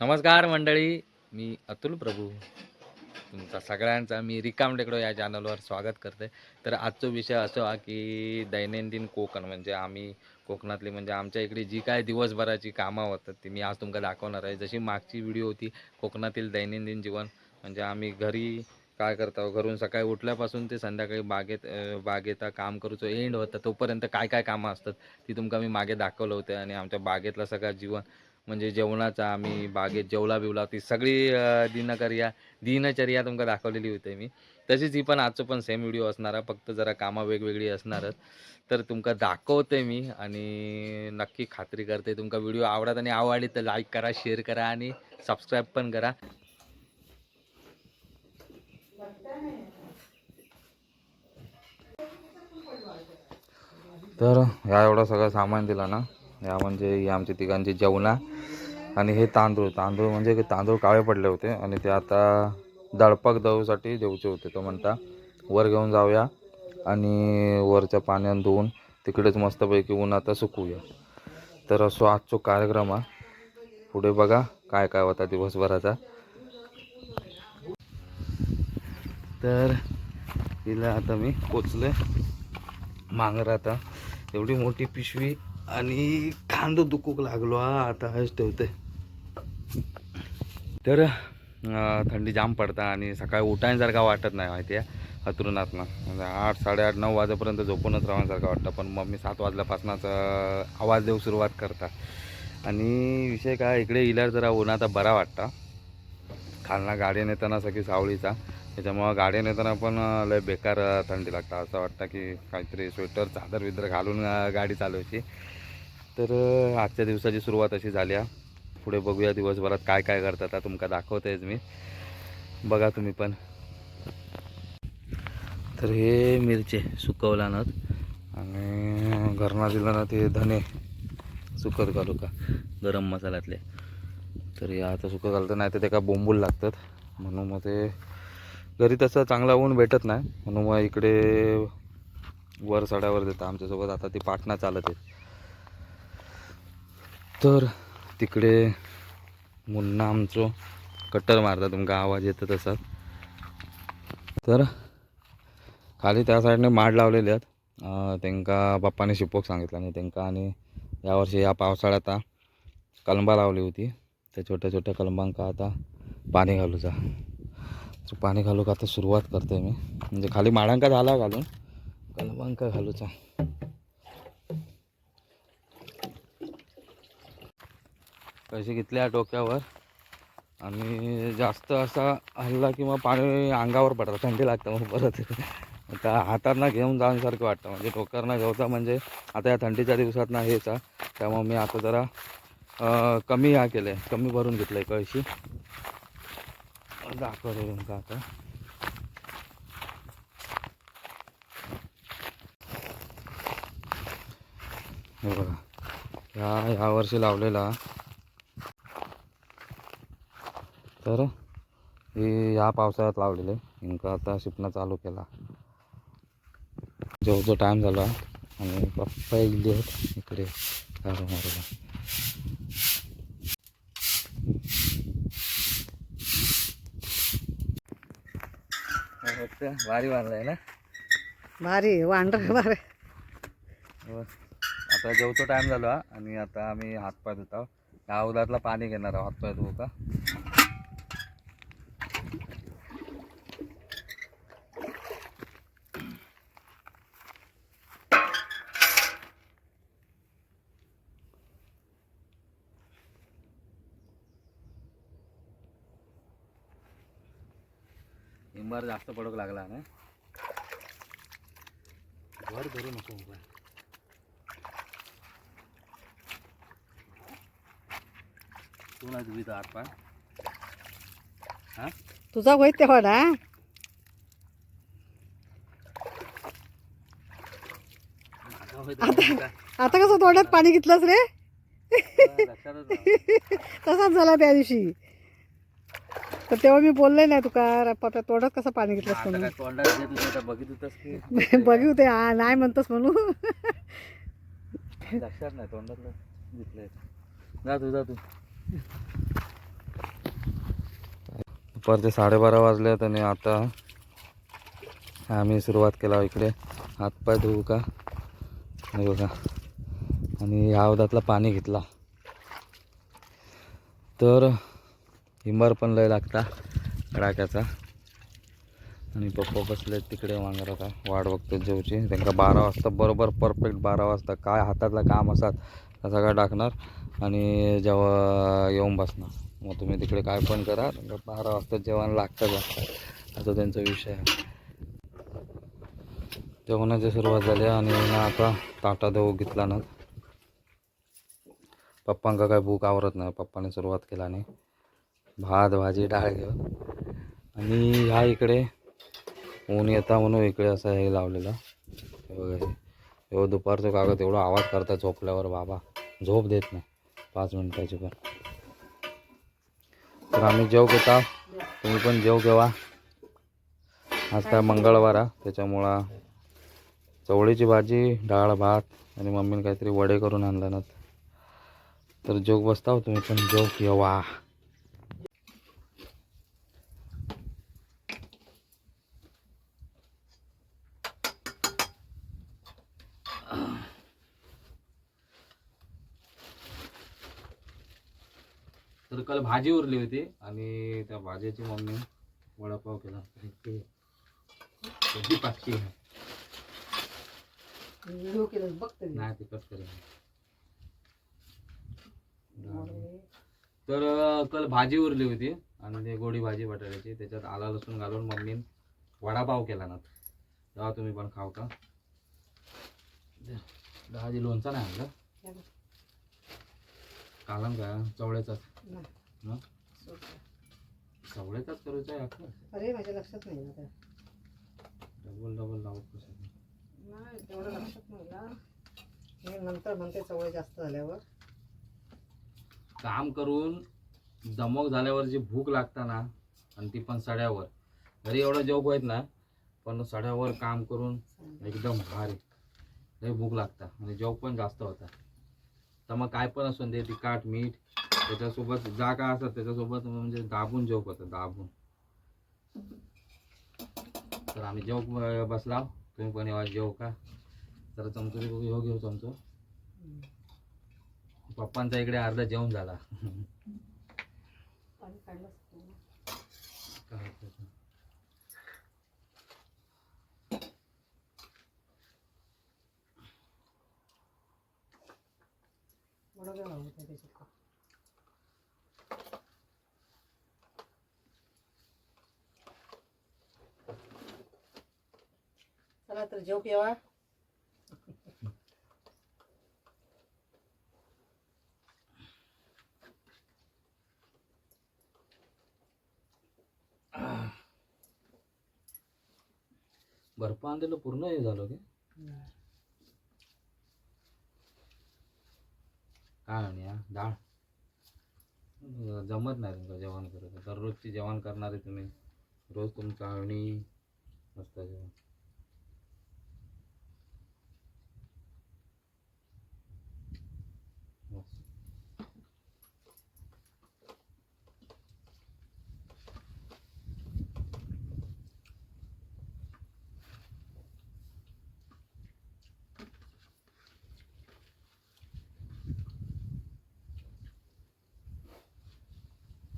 नमस्कार मंडळी मी अतुल प्रभू. तुमचा सगळ्यांचा मी रिकाम टेकडो या चॅनलवर स्वागत करते. तर आजचा विषय असो हा की दैनंदिन कोकण म्हणजे आम्ही कोकणातली म्हणजे आमच्या इकडे जी काय दिवसभराची कामं होतात ती मी आज तुमका दाखवणार आहे. जशी मागची व्हिडिओ होती कोकणातील दैनंदिन जीवन म्हणजे आम्ही घरी काय करतो घरून सकाळी उठल्यापासून ते संध्याकाळी बागेत अं, बागेत काम करूचं एंड होतं. तोपर्यंत काय काय कामं असतात ती तुमका मी मागे दाखवलं होतं आणि आमच्या बागेतलं सगळं जीवन म्हणजे जेवणाचा आम्ही बागेत जेवला बिवला ती सगळी दिनकर्या दिनचर्या दिनचर्या तुमका दाखवलेली होती मी. तशीच ही पण आजचं पण सेम व्हिडिओ असणार आहे. फक्त जरा कामं वेगवेगळी असणारच तर तुमका दाखवते मी आणि नक्की खात्री करते. तुमका व्हिडिओ आवडत आणि आवडली तर लाईक करा शेअर करा आणि सबस्क्राईब पण करा. तर ह्या एवढं सगळं सामान दिलं ना? या म्हणजे ही आमच्या तिघांची जेवणा. आणि हे तांदूळ तांदूळ म्हणजे तांदूळ काळे पडले होते आणि ते आता दळपाक दळूसाठी देऊचे होते तो म्हणता. वर घेऊन जाऊया आणि वरच्या पाण्यात धुवून तिकडेच मस्तपैकी ऊन आता सुकवूया तर असो आजचो कार्यक्रम हा. पुढे बघा काय काय होता दिवसभराचा. तर तिला आता मी पोचले. मांगर आता. एवढी मोठी पिशवी आणि खांद दुखूक लागलो हा आता हच ठेवते तर थंडी जाम पडता आणि सकाळी उठायसारखा वाटत नाही माहिती आहे हतरुणातनं म्हणजे आठ साडेआठ नऊ वाजेपर्यंत झोपूनच राहण्यासारखं वाटतं पण मग मी सात वाजल्यापासूनच आवाज देऊ सुरुवात करता आणि विषय काय इकडे इल्यावर जरा उन्हा आता बरा वाटता. खालना गाडी नेताना सगळी सावळीचा त्याच्यामुळं गाडी नेताना पण लय बेकार थंडी लागतं. असं वाटतं की काहीतरी स्वेटर चादर विदर घालून गाडी चालवायची. तर आजच्या दिवसाची सुरुवात अशी झाली आहे पुढे बघूया दिवसभरात काय काय करतात. आता तुमका दाखवतेच मी. बघा तुम्ही पण. तर हे मिरचे सुकवला ना आणि घरना दिला ना ते धने सुकत घालू का? गरम मसाल्यातले. तर हे आता सुकं घालतं. नाही तर ते का बोंबूल लागतात. म्हणून मग ते घरी तसं चांगला ऊन भेटत नाही. म्हणून मग इकडे वर सड्यावर देतं आमच्यासोबत. आता ती पाटणा चालत आहे. तर तिकडे मुन्ना आमचो कट्टर मारता तुमका आवाज येतो तसा तर खाली त्या साईडने माड लावलेले आहेत. अं, त्यांका बाप्पाने शिपोक सांगितलं आणि त्यांका आणि यावर्षी या पावसाळ्यात कलंबा लावली होती. त्या छोट्या छोट्या कलंबांका आता पाणी घालूचा सो पाणी घालूक आता सुरुवात करते मी. म्हणजे खाली माडांका झाला घालून कलंबांका घालूचा पैसे घेतले डोक्यावर. आणि जास्त असा हल्ला किंवा पाणी अंगावर पडतं थंडी लागतं मग परत. आता हातांना घेऊन जाण्यासारखं वाटतं. म्हणजे डोक्यावरनं घेऊचा म्हणजे आता या थंडीच्या दिवसात ना हेच त्यामुळे मी आता जरा कमी हा केलं आहे कमी भरून घेतलं आहे कळशी दाखवतो तुमका आता. हे बघा. ह्या ह्या वर्षी लावलेला तर हे ह्या पावसाळ्यात लावलेले इंका आता शिपणं चालू केला. जेवढा टाईम झाला आणि पप्पा गेले आहेत. इकडे काढू मारूला भारी मारलाय ना? भारी वांडर भारी. हो. आता जेवतो टाईम झाला आणि आता आम्ही हातपाय धुत आहोत. ह्या उदातला पाणी घेणार आहोत हातपाय धुवू का? हिंबार जास्त पडक लागला ना. वर धरू नको मोबाईल तू नाही धुवी हात पाय हा? तुझा वय तेव्हा ना? तर काय? आता कसं तोंडात पाणी घेतलंस रे. तसाच झाला त्या दिवशी. तर तेव्हा मी बोलले नाही तुका रा- पप्पा तोंडात कसं पाणी घेतलंस आता म्हणून? तोंडात घेत होतं तर बघित होतस की? बघू ते हा नाही म्हणतोस म्हणून. लक्षात नाही तोंडातलं घेतलंय जा तू जा तू. दुपारचे साडेबारा वाजल्यात आणि आता आम्ही सुरुवात केला इकडे. हातपाय धुवू का? हे बघा. आणि ह्या अवधातला पाणी घेतला. तर हिंबार पण लय लागता कडाक्याचा. आणि पप्पा बसले तिकडे वांगराचा वाट बघतो जेवची. त्यांना बारा वाजता बरोबर परफेक्ट बारा वाजता. काय हातातलं काम असतात सगळं टाकणार आणि जेव्हा येऊन बसणार. मग तुम्ही तिकडे काय पण करा त्यांना बारा वाजता जेवण लागतं असा त्यांचा विषय आहे. जेवणाची सुरुवात झाली आणि आता ताटा देऊ घेतला ना. पप्पांका काय भूक आवरत नाही पप्पाने सुरुवात केला आणि भात भाजी डाळ घेऊन. आणि ह्या इकडे ऊन येता म्हणून इकडे असं हे लावलेलं. हे बघा एवढं दुपारचं कागद एवढा आवाज करता झोपल्यावर बाबा. झोप देत नाही. पाच मिनिटाची पण. तर आम्ही जेव घेता. तुम्ही पण जेव घेवा. आज काय मंगळवार आहे. त्याच्यामुळं चवळीची भाजी डाळ भात आणि मम्मीने काहीतरी वडे करून आणला ना. तर जोग बसता हो तुम्ही पण. जेव घेवा. तर काल भाजी उरली होती आणि त्या भाजीची मम्मी वडापाव केला. पाटकी. व्हिडिओ नाही करेल तर काल भाजी उरली होती आणि ते गोडी भाजी बटाट्याची. त्याच्यात आला लसूण घालून मम्मीन वडापाव केला ना. तेव्हा तुम्ही पण खाऊ का. भाजी लोणचा नाही आणलं. कालम का? चवळ्याचाच? चवळ्याचाच करूचा आहे अरे माझ्या लक्षात नाही आता. डबल डबल लावत कसं नाही तेवढं लक्षात नाही ना. नंतर म्हणते चवळे जास्त झाल्यावर. काम करून दमक झाल्यावर जी भूक लागता ना आणि ती पण सड्यावर. घरी एवढं जेवक होत ना पण सड्यावर काम करून एकदम भारी. लई भूक लागता आणि जेवक पण जास्त होता. तर मग काय पण असून दे तिखट मीठ त्याच्यासोबत जा काय असत त्याच्यासोबत म्हणजे दाबून जेवक होतं दाबून. तर आम्ही जेवक ब- बसला तुम्ही पण येवा जेव का? तर चमचो घेऊ घेऊ चमचो. पप्पांचा इकडे अर्धा जेवण झाला. ना. काय नाही त्याच्यात. चला तर जेव केव्हा बर्फ आणलेलं पूर्ण हे झालं की? काय आणि डाळ. जमत नाही तुमचं जेवण करत दररोजची जेवण करणारे तुम्ही. रोज तुमचं आणि मस्त जेवण मस्त.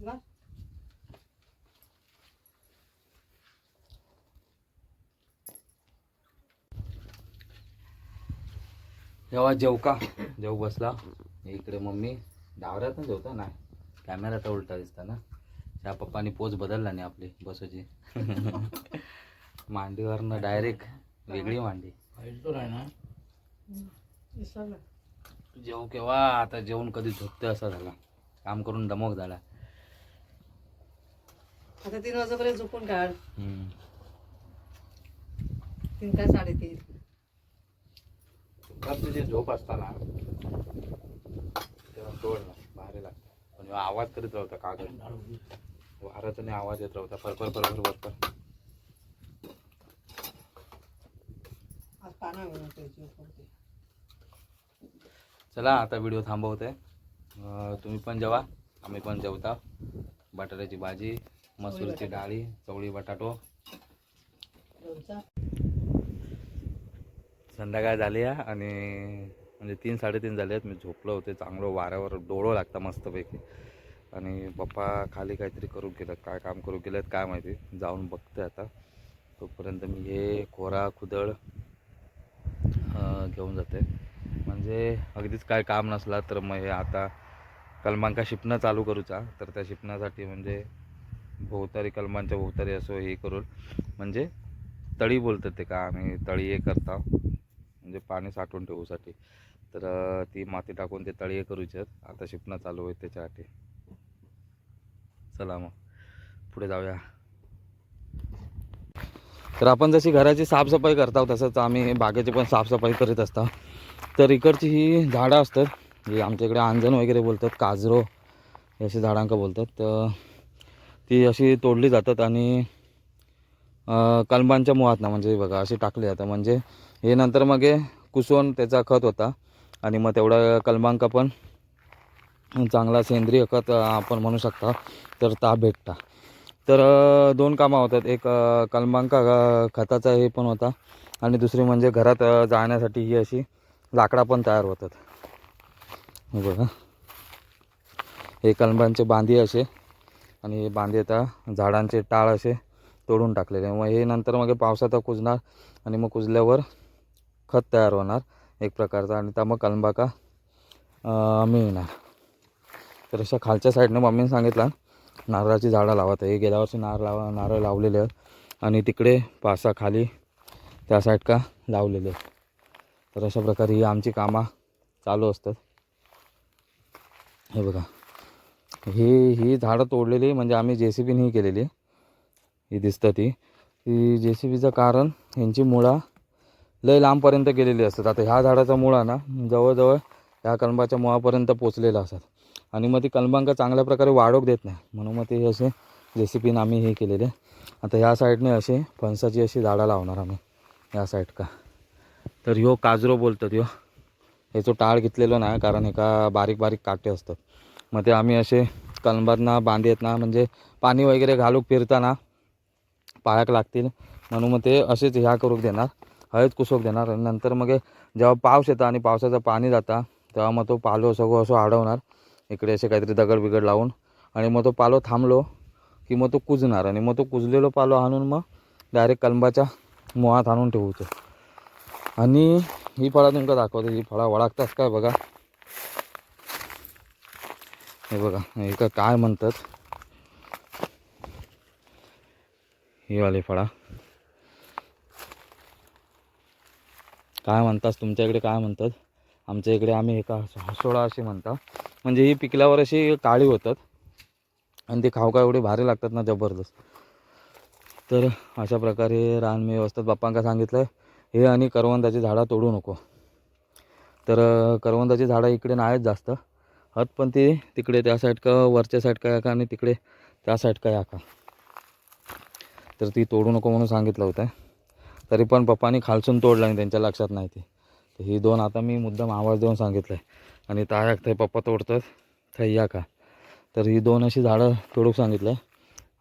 ना जेव्हा जेव का? जेव बसला. इकडे मम्मी. डावऱ्यात ना जेवता? नाही. कॅमेरा तर उलटा दिसता ना. त्या पप्पानी पोच बदलला नाही आपली बसूची. मांडीवरनं डायरेक्ट वेगळी मांडी. जेव केव्हा? आता जेवण कधी झोपते असा झाला. काम करून दमक झाला. आता तीन वाजेपर्यंत झोपून काढ. तीन काय साडेतीन? तर तुझी झोप असताना तेव्हा सोड ना भारी लागतं पण आवाज करीत राहता कागद वाराचा नाही आवाज येत राहता फरफर फरफर फरफर. चला आता व्हिडिओ थांबवते. तुम्ही पण जेवा आम्ही पण जेवता. बटाट्याची भाजी मसूरची डाळी चवळी बटाटो. संध्याकाळ झाली आहे आणि म्हणजे तीन साडेतीन झाले आहेत. मी झोपलो होते चांगलं वाऱ्यावर डोळं लागतं मस्तपैकी. आणि पप्पा खाली काहीतरी करून गेलं काय काम करू गेलेत काय माहिती. जाऊन बघते आता. तोपर्यंत मी हे खोरा खुदळ घेऊन जाते. म्हणजे अगदीच काय काम नसला तर मग हे आता कलमांका शिपणं चालू करूचा. तर त्या शिपणासाठी म्हणजे भोवतारी कलमांच्या भोवतारी असो हे करून. म्हणजे तळी बोलतात ते का आम्ही तळी हे करता म्हणजे पाणी साठवून ठेवूसाठी. तर ती माती टाकून ते तळी हे करूचे आता शिपणं चालू होईल त्याच्यासाठी. चला मग पुढे जाऊया. तर आपण जशी घराची साफसफाई करतो तसंच आम्ही बागेची पण साफसफाई करीत असतो. तर इकडची ही झाडं असतात जी आमच्या इकडे आंजण वगैरे बोलतात काजरो हे अशी झाडांका बोलतात. तर ती अशी तोडली जातात आणि अं, कलमांच्या मुळातनं म्हणजे बघा अशी टाकली जातं म्हणजे हे नंतर मग हे कुसवून त्याचा खत होता. आणि मग तेवढा कलमांक पण चांगला सेंद्रिय खत आपण म्हणू शकता तर ताप भेटता. तर दोन कामं होतात. एक कलमांक कलमांका खताचा हे पण होता. आणि दुसरी म्हणजे घरात जाण्यासाठी ही अशी लाकडा पण तयार होतात. बघा. हे कलमांचे बांधी असे. आणि हे बांधी आता झाडांचे टाळ असे. तोडून टाकलेले. मग हे नंतर मग पावसात कुजणार आणि मग कुजल्यावर खत तयार होणार एक प्रकारचा. आणि त्या मग कलंबाका मिळणार तर अशा खालच्या साईडनं मम्मीने सांगितलं नारळाची झाडं लावा हे गेल्या वर्षी नारळ लावा नारळ लावलेले आहेत. आणि तिकडे पासा खाली त्या साईड का लावलेले आहेत. तर अशा प्रकारे ही आमची कामं चालू असतात. हे बघा. ही ही झाडं तोडलेली म्हणजे आम्ही जे सी बीने ही केलेली. ही दिसतं ती. ती जे सी बीचं कारण ह्यांची मुळा लय लांबपर्यंत गेलेली असतात. आता ह्या झाडाचा मुळा ना जवळजवळ ह्या कलंबाच्या मुळापर्यंत पोचलेला असतात. आणि मग ती कलबांका चांगल्या प्रकारे वाढोक देत नाही. म्हणून मग ते असे जे सी पीनं आम्ही हे केलेले. आता ह्या साईडने असे फणसाची अशी झाडं लावणार आम्ही. ह्या साईड का तर ह्यो काजरो बोलतात ह्यो. ह्याचो टाळ घेतलेलो नाही कारण एका बारीक बारीक काटे असतात. मग ते आम्ही असे कलंबांना बांधेत ना म्हणजे पाणी वगैरे घालूक फिरताना पायाक लागतील. म्हणून मग ते असेच ह्या करूक देणार. हळद कुसोक देणार आणि नंतर मग जेव्हा पाऊस येतं आणि पावसाचं पाणी जाता तेव्हा मग तो पालो सगळं असं अडवणार इकडे असे काहीतरी दगड बिगड लावून आणि मग तो पालो थांबलो की मग तो कुजणार आणि मग तो कुजलेलो पालो आणून मग डायरेक्ट कलंबाच्या मुळात आणून ठेवतो. आणि ही फळं तुमका दाखवतो. ही फळं वळागतात काय बघा. हे बघा हे का काय म्हणतात? ही वाली फळा. काय म्हणतात तुमच्या इकडे काय म्हणतात? आमच्या इकडे आम्ही एका हसोळा अशी म्हणता म्हणजे ही पिकल्यावर अशी काळी होतात. आणि ते खाऊ का एवढे भारी लागतात ना जबरदस्त. तर अशा प्रकारे रान मी व्यवस्थित बाप्पांका सांगितलं हे आणि करवंदाची झाडं तोडू नको. तर करवंदाची झाडं इकडे नाहीत जास्त. हत पण ती तिकडे त्या साईड का वरच्या साईड का आणि तिकडे त्या साईड का? तर ती तोडू नको म्हणून सांगितलं होतं. तरी पण पप्पानी खालसून तोडलं आणि त्यांच्या लक्षात नाही ते. तर ही दोन आता मी मुद्दाम आवाज देऊन सांगितलं आहे आणि त्या ते पप्पा तोडतात त्या या का? तर ही दोन अशी झाडं तोडूक सांगितलं आहे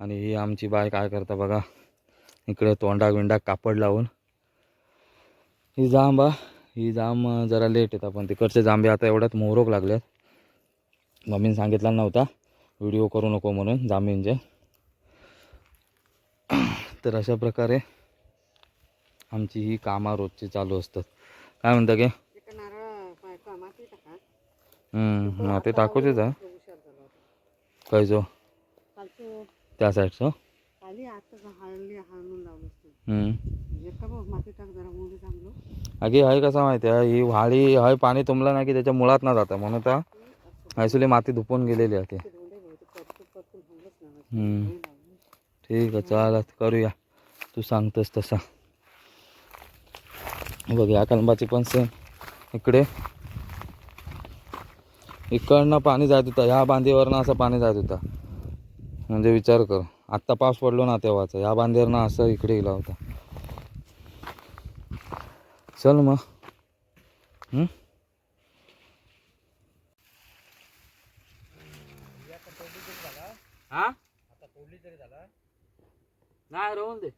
आणि ही आमची बाय काय करता बघा. इकडे तोंडाक विंडाक कापड लावून. ही जांबा ही जांब जरा लेट येतात पण तिकडचे जांबे आता एवढ्यात मोहरोक लागल्यात मम्मीने सांगितला नव्हता. व्हिडिओ करू नको म्हणून जांबींचे. तर अशा प्रकारे आमची ही कामं रोजची चालू असतात. काय म्हणता की? माती ते टाकूचेच आहे. काय जो? त्या साईडचं हो? अगे हय कसा माहिती आहे? ही व्हाळी हय पाणी तुंबलं नाही की त्याच्या मुळात ना जातं म्हणून त्या आयसोली माती धुपून गेलेली आहे ती. ठीक आहे चाल करूया. तू सांगतोस तसा. बघ या कलंबाची पण सेम इकडे. इकडनं पाणी जात होतं. ह्या बांधीवरनं असं पाणी जात होतं. म्हणजे विचार कर. आत्ता पाऊस पडलो ना तेव्हाचा. ह्या बांधीवरनं असं इकडे गेला होता. चल मग. हम्म? हा? नाही राहून दे